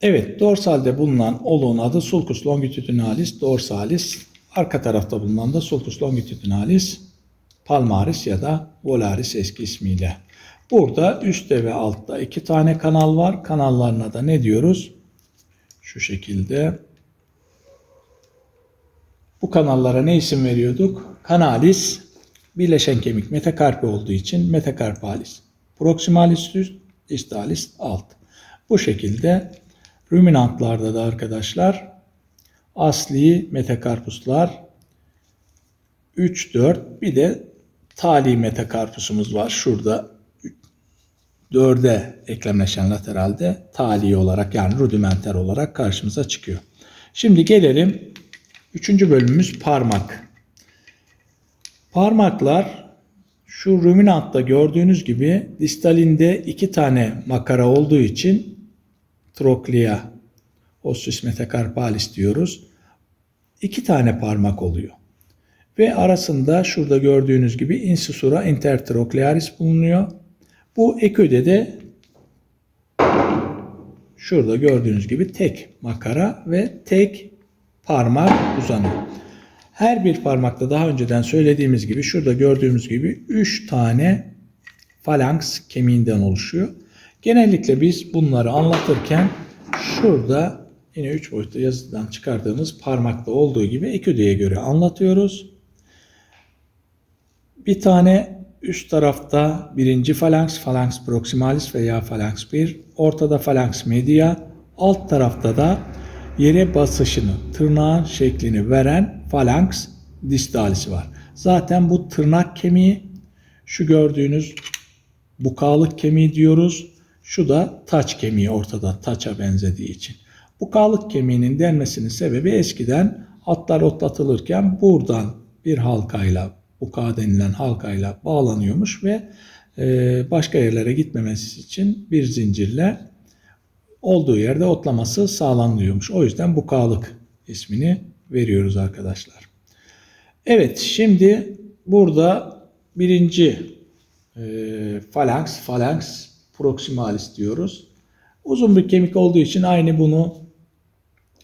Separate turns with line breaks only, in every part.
Evet, dorsalde bulunan oluğun adı sulcus longitudinalis dorsalis. Arka tarafta bulunan da sulcus longitudinalis palmaris ya da volaris eski ismiyle. Burada üstte ve altta iki tane kanal var. Kanallarına da ne diyoruz? Şu şekilde. Bu kanallara ne isim veriyorduk? Kanalis birleşen kemik metakarpi olduğu için metakarpalis. Proximalis üst, distalis alt. Bu şekilde ruminantlarda da arkadaşlar asli metakarpuslar 3 4 bir de tali metakarpusumuz var. Şurada 4'e eklemleşen lateralde tali olarak yani rudimenter olarak karşımıza çıkıyor. Şimdi gelelim 3. bölümümüz parmak. Parmaklar şu ruminantta gördüğünüz gibi distalinde iki tane makara olduğu için troklea ossus metacarpalis diyoruz. İki tane parmak oluyor. Ve arasında şurada gördüğünüz gibi incisura intertroclearis bulunuyor. Bu eköde de şurada gördüğünüz gibi tek makara ve tek parmak uzanıyor. Her bir parmakta daha önceden söylediğimiz gibi şurada gördüğümüz gibi 3 tane falanks kemiğinden oluşuyor. Genellikle biz bunları anlatırken şurada yine 3 boyutlu yazıdan çıkardığımız parmakta olduğu gibi eködeye göre anlatıyoruz. Bir tane üst tarafta birinci falanks, falanks proximalis veya falanks 1, ortada falanks media, alt tarafta da yere basışını, tırnağın şeklini veren falanks distalis var. Zaten bu tırnak kemiği, şu gördüğünüz bukalık kemiği diyoruz. Şu da taç kemiği ortada taça benzediği için. Bukalık kemiğinin denmesinin sebebi eskiden atlar otlatılırken buradan bir halkayla buka denilen halkayla bağlanıyormuş ve e, başka yerlere gitmemesi için bir zincirle olduğu yerde otlaması sağlanıyormuş. O yüzden bukalık ismini veriyoruz arkadaşlar. Evet şimdi burada birinci e, falanks, falanks proximalis diyoruz. Uzun bir kemik olduğu için aynı bunu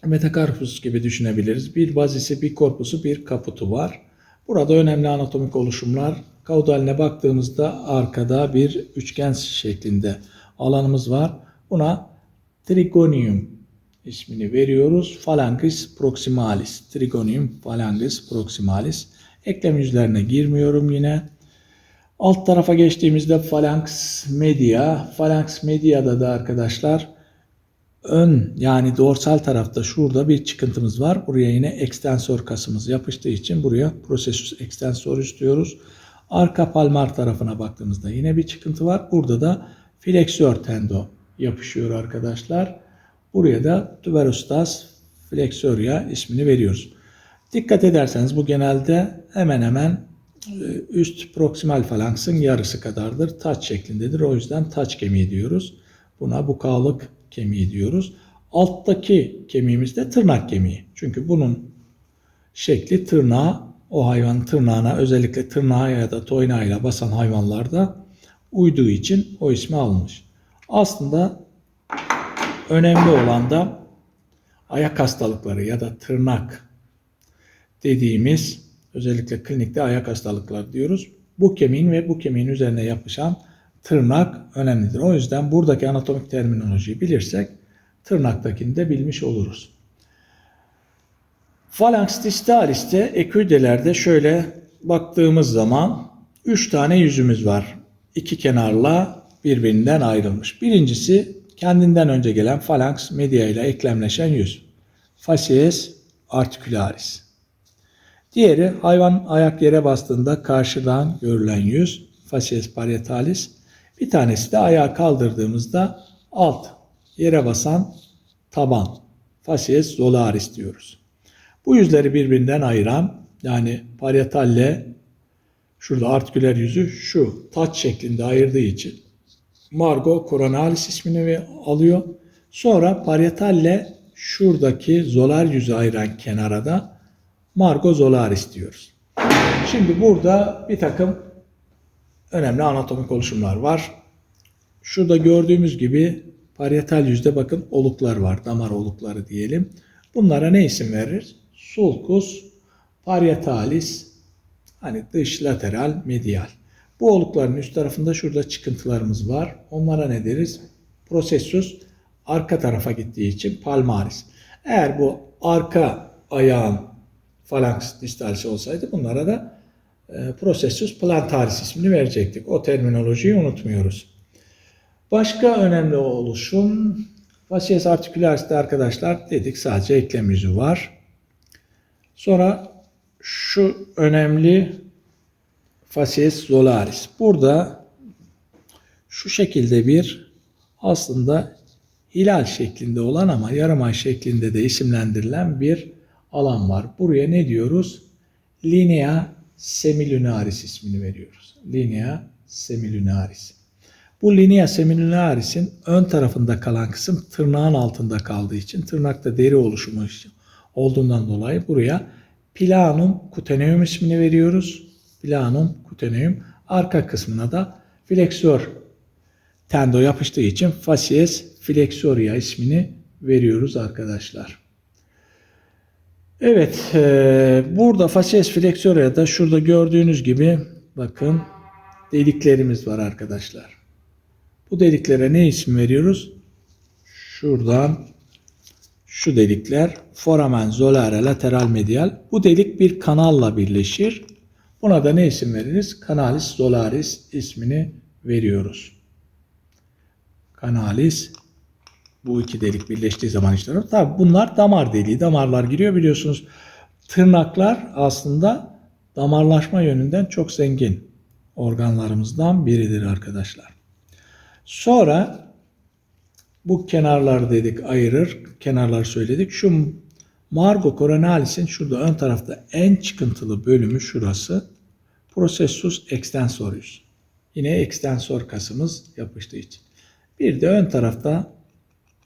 metakarpus gibi düşünebiliriz. Bir bazisi, bir korpusu, bir kaputu var. Burada önemli anatomik oluşumlar. Kaudaline baktığımızda arkada bir üçgen şeklinde alanımız var. Buna trigonium ismini veriyoruz. Phalanges proximalis. Trigonium phalanges proximalis. Eklem yüzlerine girmiyorum yine. Alt tarafa geçtiğimizde phalanx media. Phalanx media'da da arkadaşlar ön yani dorsal tarafta şurada bir çıkıntımız var. Buraya yine ekstensor kasımız yapıştığı için buraya processus extensoris diyoruz. Arka palmar tarafına baktığımızda yine bir çıkıntı var. Burada da fleksör tendo yapışıyor arkadaşlar. Buraya da tuberostas flexoria ismini veriyoruz. Dikkat ederseniz bu genelde hemen hemen üst proksimal falanksın yarısı kadardır. Taç şeklindedir. O yüzden taç kemiği diyoruz. Buna bukalık kemiği diyoruz. Alttaki kemiğimiz de tırnak kemiği. Çünkü bunun şekli tırnağı o hayvanın tırnağına özellikle tırnağa ya da toynağıyla basan hayvanlarda uyduğu için o ismi almış. Aslında önemli olan da ayak hastalıkları ya da tırnak dediğimiz özellikle klinikte ayak hastalıkları diyoruz. Bu kemiğin ve bu kemiğin üzerine yapışan tırnak önemlidir. O yüzden buradaki anatomik terminolojiyi bilirsek tırnaktakini de bilmiş oluruz. Phalanx distalis'te eküdelerde şöyle baktığımız zaman 3 tane yüzümüz var. İki kenarla birbirinden ayrılmış. Birincisi kendinden önce gelen phalanx media ile eklemleşen yüz. Facies articularis. Diğeri hayvan ayak yere bastığında karşıdan görülen yüz. Facies parietalis. Bir tanesi de ayağı kaldırdığımızda alt yere basan taban. Facies zolaris diyoruz. Bu yüzleri birbirinden ayıran yani parietalle şurada artiküler yüzü şu taç şeklinde ayırdığı için Margo coronalis ismini alıyor. Sonra parietalle şuradaki zolar yüzü ayıran kenara da Margo zolaris diyoruz. Şimdi burada bir takım önemli anatomik oluşumlar var. Şurada gördüğümüz gibi Parietal yüzde bakın oluklar var. Damar olukları diyelim. Bunlara ne isim veririz? Sulcus parietalis hani dış lateral medial. Bu olukların üst tarafında şurada çıkıntılarımız var. Onlara ne deriz? Processus arka tarafa gittiği için palmaris. Eğer bu arka ayağın falanks distalisi olsaydı bunlara da e, processus plantaris ismini verecektik. O terminolojiyi unutmuyoruz. Başka önemli oluşum facies articularis'te arkadaşlar dedik sadece eklem yüzü var. Sonra şu önemli facies zolaris. Burada şu şekilde bir aslında hilal şeklinde olan ama yarım ay şeklinde de isimlendirilen bir alan var. Buraya ne diyoruz? Linea semilunaris ismini veriyoruz. Linea semilunaris. Bu linea semilunaris'in ön tarafında kalan kısım tırnağın altında kaldığı için tırnakta deri oluşumu olduğundan dolayı buraya planum cutaneum ismini veriyoruz. Planum cutaneum. Arka kısmına da fleksör tendo yapıştığı için facies flexoria ismini veriyoruz arkadaşlar. Evet, e, burada facies flexoria'da şurada gördüğünüz gibi bakın deliklerimiz var arkadaşlar. Bu deliklere ne isim veriyoruz? Şuradan şu delikler foramen zolare lateral medial. Bu delik bir kanalla birleşir. Buna da ne isim veririz? Canalis zolaris ismini veriyoruz. Kanalis bu iki delik birleştiği zaman işte. Tabi bunlar damar deliği. Damarlar giriyor biliyorsunuz. Tırnaklar aslında damarlaşma yönünden çok zengin organlarımızdan biridir arkadaşlar. Sonra bu kenarlar dedik ayırır. Kenarlar söyledik. Şu Margo coronalis'in şurada ön tarafta en çıkıntılı bölümü şurası. Processus extensorius. Yine ekstensor kasımız yapıştığı için. Bir de ön tarafta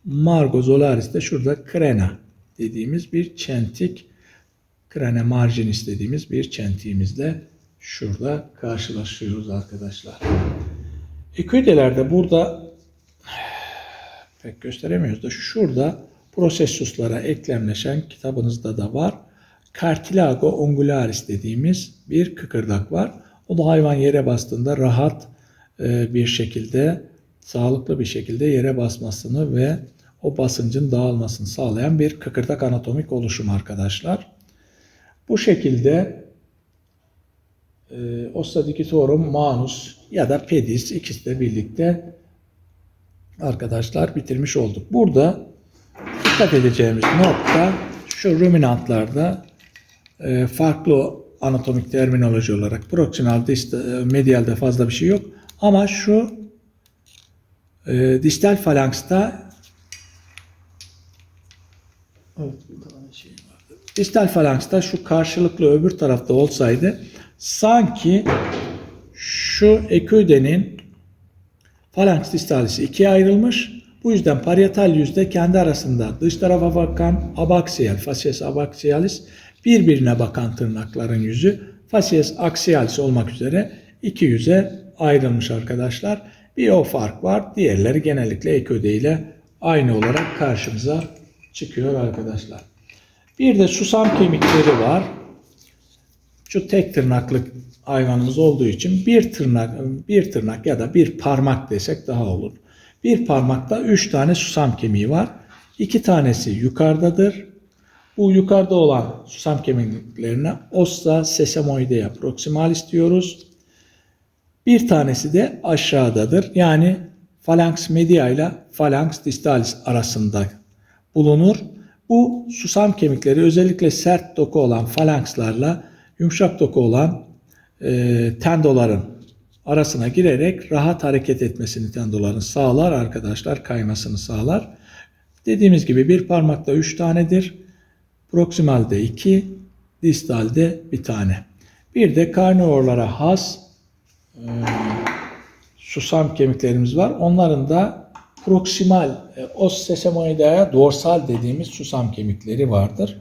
Margo Zolaris'te şurada krena dediğimiz bir çentik, krene marginis dediğimiz bir çentiğimizle şurada karşılaşıyoruz arkadaşlar. Eküdelerde burada pek gösteremiyoruz da şurada prosessuslara eklemleşen kitabınızda da var. Cartilago ongularis dediğimiz bir kıkırdak var. O da hayvan yere bastığında rahat e, bir şekilde, sağlıklı bir şekilde yere basmasını ve o basıncın dağılmasını sağlayan bir kıkırdak anatomik oluşum arkadaşlar. Bu şekilde e, Ostadikitorum manus ya da pedis ikisi de birlikte arkadaşlar bitirmiş olduk. Burada dikkat edeceğimiz nokta şu ruminantlarda e, farklı anatomik terminoloji olarak proksimal, distal, medialde fazla bir şey yok. Ama şu e, distal falanksta evet, vardı. Distal falanksta şu karşılıklı öbür tarafta olsaydı sanki şu eküdenin falanks distalisi ikiye ayrılmış. Bu yüzden parietal yüzde kendi arasında dış tarafa bakan abaksiyal, facies abaksialis birbirine bakan tırnakların yüzü facies aksialis olmak üzere iki yüze ayrılmış arkadaşlar. Bir o fark var. Diğerleri genellikle eköde ile aynı olarak karşımıza çıkıyor arkadaşlar. Bir de susam kemikleri var. Şu tek tırnaklı hayvanımız olduğu için bir tırnak bir tırnak ya da bir parmak desek daha olur. Bir parmakta üç tane susam kemiği var. İki tanesi yukarıdadır. Bu yukarıda olan susam kemiklerine ossa sesamoidea proximalis diyoruz. Bir tanesi de aşağıdadır. Yani phalanx media ile phalanx distalis arasında bulunur. Bu susam kemikleri özellikle sert doku olan falankslarla yumuşak doku olan e, tendoların arasına girerek rahat hareket etmesini tendoların sağlar arkadaşlar. Kaymasını sağlar. Dediğimiz gibi bir parmakta 3 tanedir. Proksimalde 2, distalde bir tane. Bir de karnivorlara has e, susam kemiklerimiz var. Onların da proksimal e, os sesamoidea dorsal dediğimiz susam kemikleri vardır.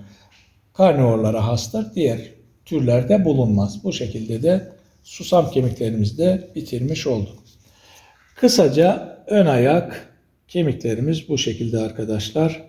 Karnivorlara hastır. Diğer türlerde bulunmaz. Bu şekilde de susam kemiklerimizi de bitirmiş olduk. Kısaca ön ayak Kemiklerimiz bu şekilde arkadaşlar.